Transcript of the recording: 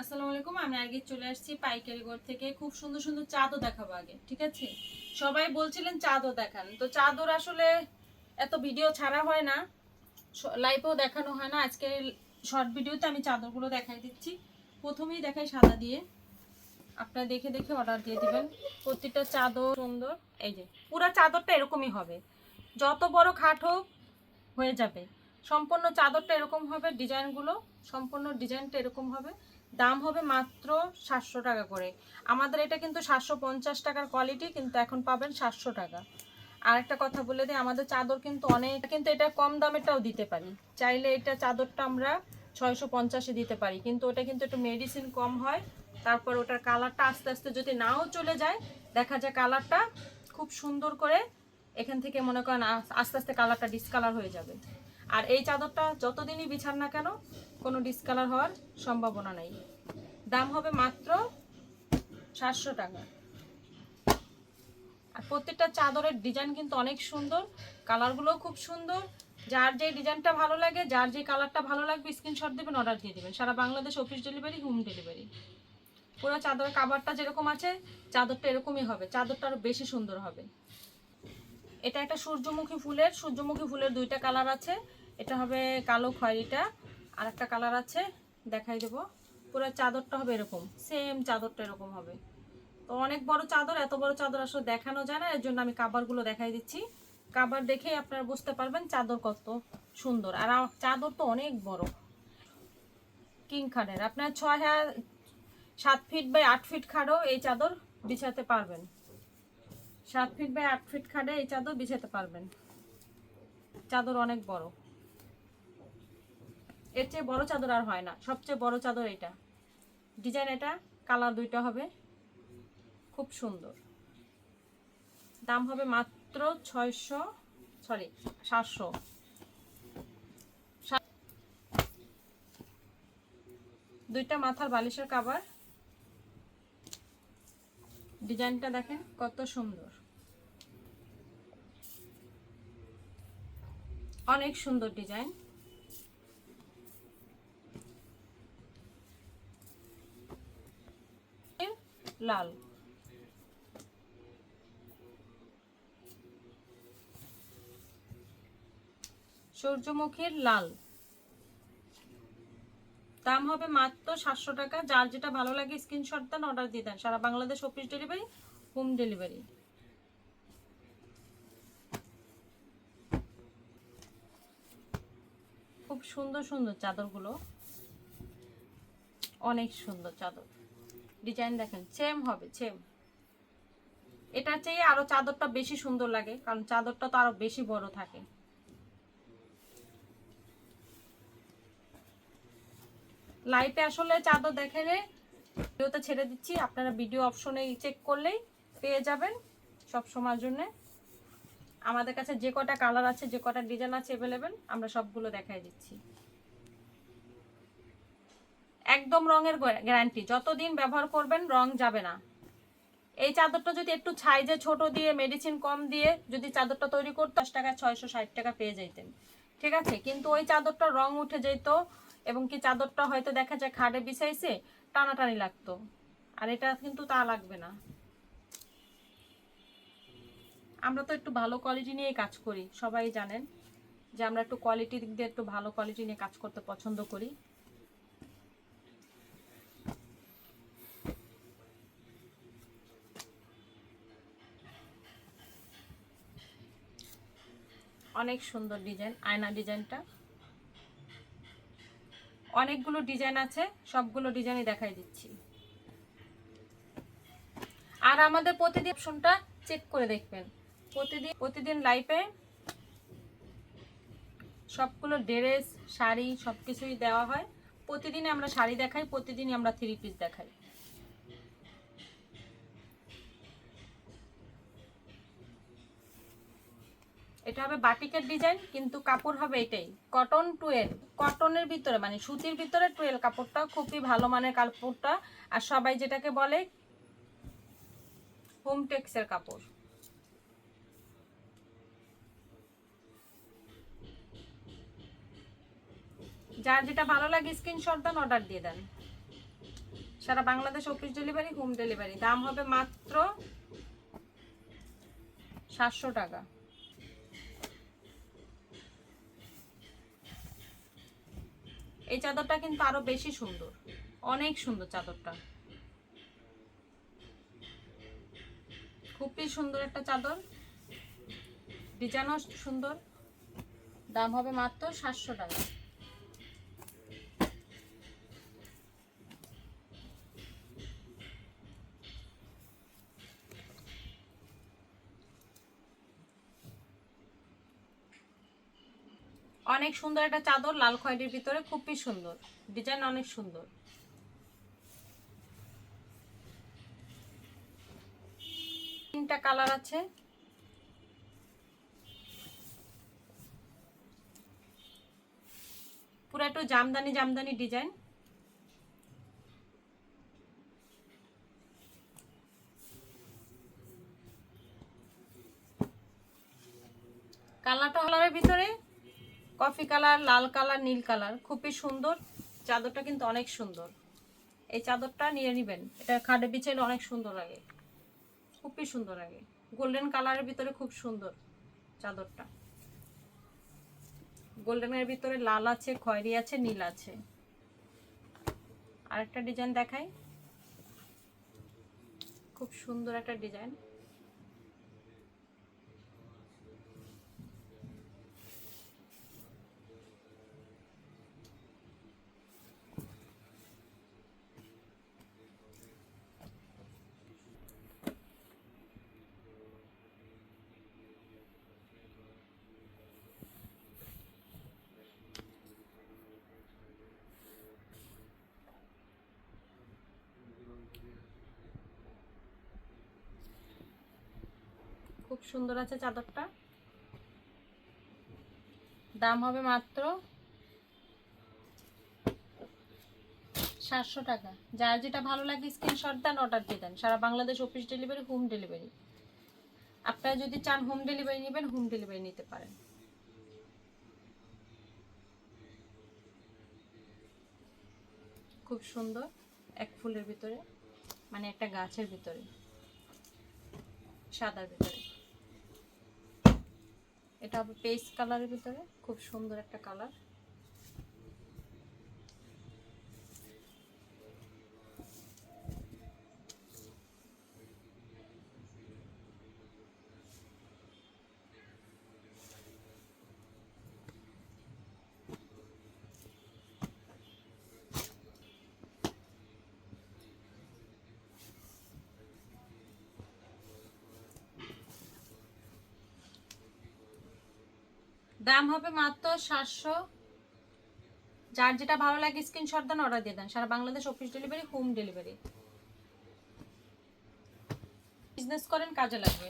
আসসালামু আলাইকুম, আমি আগে চলে আসছি পাইকারি ঘর থেকে। খুব সুন্দর সুন্দর চাদর দেখাবো আগে, ঠিক আছে? সবাই বলছিলেন চাদর দেখান, তো চাদর আসলে এত ভিডিও ছাড়া হয় না লাইভেও দেখানো হয় না। আজকে শর্ট ভিডিওতে আমি চাদরগুলো দেখাই দিচ্ছি। প্রথমেই দেখাই সাদা দিয়ে। আপনারা দেখে দেখে অর্ডার দিয়ে দিবেন। প্রত্যেকটা চাদর সুন্দর, এই যে, পুরো চাদরটা এরকমই হবে। যত বড় খাট হোক, হয়ে যাবে। সম্পূর্ণ চাদরটা এরকম হবে, ডিজাইনগুলো সম্পূর্ণ ডিজাইনটা এরকম হবে। দাম হবে মাত্র সাতশো টাকা করে। আমাদের এটা কিন্তু সাতশো পঞ্চাশ টাকার কোয়ালিটি কিন্তু এখন পাবেন সাতশো টাকা। আর একটা কথা বলে দিই, আমাদের চাদর কিন্তু অনেক, কিন্তু এটা কম দামেরটাও দিতে পারি। চাইলে এটা চাদরটা আমরা ছয়শো পঞ্চাশে দিতে পারি, কিন্তু ওটা কিন্তু একটু মেডিসিন কম হয়। তারপর ওটার কালারটা আস্তে আস্তে যদি নাও চলে যায়, দেখা যায় কালারটা খুব সুন্দর করে এখান থেকে মনে করেন আস্তে আস্তে কালারটা ডিসকালার হয়ে যাবে। আর এই চাদরটা যতদিনই বিছান না কেন, কোনো ডিসকালার হওয়ার সম্ভাবনা নেই। দাম হবে মাত্র সাতশো টাকা। আর প্রত্যেকটা চাদরের ডিজাইন কিন্তু অনেক সুন্দর কালারগুলোও খুব সুন্দর। যার যে ডিজাইনটা ভালো লাগে, যার যে কালারটা ভালো লাগবে স্ক্রিনশট দেবেন অর্ডার দিয়ে দেবেন। সারা Bangladesh office delivery home delivery পুরো চাদরের কাভারটা যেরকম আছে, চাদরটা এরকমই হবে। চাদরটা আরও বেশি সুন্দর হবে। এটা একটা সূর্যমুখী ফুলের সূর্যমুখী ফুলের দুইটা কালার আছে। এটা হবে কালো খয়েরিটা। আর একটা কালার আছে, দেখাই দেব। পুরো চাদরটা হবে এরকম সেম চাদরটা এরকম হবে। তো অনেক বড় চাদর, এত বড় চাদর আসলে দেখানো যায় না, এর জন্য আমি কাবারগুলো দেখাই দিচ্ছি। কাবার দেখেই আপনারা বুঝতে পারবেন চাদর কত সুন্দর। আর চাদর তো অনেক বড় কিং খাটের আপনার ছয় হাজার সাত ফিট বাই আট ফিট খাটও এই চাদর বিছাতে পারবেন। সাত ফিট বাই আট ফিট খাটে এই চাদর বিছাতে পারবেন। চাদর অনেক বড়। এর চেয়ে বড় চাদর আর হয় না। সবচেয়ে বড় চাদর এটা। ডিজাইন এটা, কালার দুইটা হবে। খুব সুন্দর। দাম হবে মাত্র ছয়শো, সরি, সাতশো। দুইটা মাথার বালিশের কাবার। ডিজাইনটা দেখেন কত সুন্দর। অনেক সুন্দর ডিজাইন। লাল। সূর্যমুখীর লাল। দাম হবে মাত্র সাতশো টাকা। যার যেটা ভালো লাগে স্ক্রিনশট দেন অর্ডার দিয়ে দেন। সারা Bangladesh office delivery home delivery খুব সুন্দর সুন্দর চাদরগুলো। অনেক সুন্দর চাদর। ডিজাইন দেখেন সেম হবে সেম এটার চেয়ে আরও চাদরটা বেশি সুন্দর লাগে, কারণ চাদরটা তো আরও বেশি বড় থাকে। লাইভে আসলে চাদর দেখালে ভিডিওতে ছেড়ে দিচ্ছি, আপনারা ভিডিও অপশনে চেক করলেই পেয়ে যাবেন সব সময়ের জন্য। আমাদের কাছে যে কটা কালার আছে, যে কটা ডিজাইন আছে অ্যাভেলেবেল আমরা সবগুলো দেখাই দিচ্ছি। একদম রঙের গ্যারান্টি যতদিন ব্যবহার করবেন, রং যাবে না। এই চাদরটা যদি একটু সাইজে ছোট দিয়ে মেডিসিন কম দিয়ে যদি চাদরটা তৈরি করতে দশ টাকা ছয়শো ষাট টাকা পেয়ে যেতেন ঠিক আছে? কিন্তু ওই চাদরটা রং উঠে যেত এবং কি চাদরটা হয়তো দেখা যায় খাটে বিছাইছে, টানাটানি লাগতো। আর এটা কিন্তু তা লাগবে না। আমরা তো একটু ভালো কোয়ালিটি নিয়ে কাজ করি, সবাই জানেন। যে আমরা একটু কোয়ালিটি দিক দিয়ে একটু ভালো কোয়ালিটি নিয়ে কাজ করতে পছন্দ করি। অনেক সুন্দর ডিজাইন, আয়না ডিজাইনটা। অনেকগুলো ডিজাইন আছে, সবগুলো ডিজাইনই দেখাই দিচ্ছি। আর আমাদের প্রতিদিন অপশনটা চেক করে দেখবেন। প্রতিদিন প্রতিদিন লাইফে সবগুলো ড্রেস, শাড়ি সব কিছুই দেওয়া হয়। প্রতিদিন আমরা শাড়ি দেখাই, প্রতিদিনই আমরা থ্রি পিস দেখাই। এটা হবে বাটিকের ডিজাইন কিন্তু কাপড় হবে এটাই। কটন টুয়েল কটনের ভিতরে মানে সুতির ভিতরে টুয়েল কাপড়টা, খুবই ভালো মানের কাপড়টা। আর সবাই যেটাকে বলে হোম টেক্সের কাপড়। যার যেটা ভালো লাগে স্ক্রিনশট দেন অর্ডার দিয়ে দেন। সারা Bangladesh office delivery home delivery দাম হবে মাত্র সাতশো টাকা। এই চাদরটা কিন্তু আরও বেশি সুন্দর। অনেক সুন্দর চাদরটা। খুবই সুন্দর একটা চাদর। ডিজাইনও সুন্দর। দাম হবে মাত্র সাতশো টাকা। অনেক সুন্দর একটা চাদর, লাল খয়েরির ভিতরে, খুবই সুন্দর। ডিজাইন অনেক সুন্দর। তিনটা কালার আছে। পুরো একটু জামদানি জামদানি ডিজাইন। কালারটা কালারের ভিতরে। কফি কালার, লাল কালার, নীল কালার। খুবই সুন্দর। চাদরটা কিন্তু অনেক সুন্দর। এই চাদরটা নিয়ে নেবেন। এটা খাটে বিছাইলে অনেক সুন্দর লাগে। খুবই সুন্দর লাগে। গোল্ডেন কালারের ভিতরে খুব সুন্দর চাদরটা। গোল্ডেনের ভিতরে লাল আছে, খয়েরি আছে, নীল আছে। আরেকটা ডিজাইন দেখাই। খুব সুন্দর একটা ডিজাইন। খুব সুন্দর আছে চাদরটা। দাম হবে মাত্র সাতশো টাকা। যার যেটা ভালো লাগে স্ক্রিনশট দেন অর্ডার দিয়ে দেন। সারা Bangladesh office delivery home delivery আপনারা যদি চান হোম ডেলিভারি নেবেন হোম ডেলিভারি নিতে পারেন। খুব সুন্দর এক ফুলের ভিতরে মানে একটা গাছের ভিতরে, সাদার ভিতরে। এটা পেস্ট কালারের ভিতরে খুব সুন্দর একটা কালার। দাম হবে মাত্র সাতশো। যার যেটা ভালো লাগে স্ক্রিনশট দেন অর্ডার দিয়ে দেন। সারা Bangladesh office delivery home delivery business করেন কাজে লাগবে।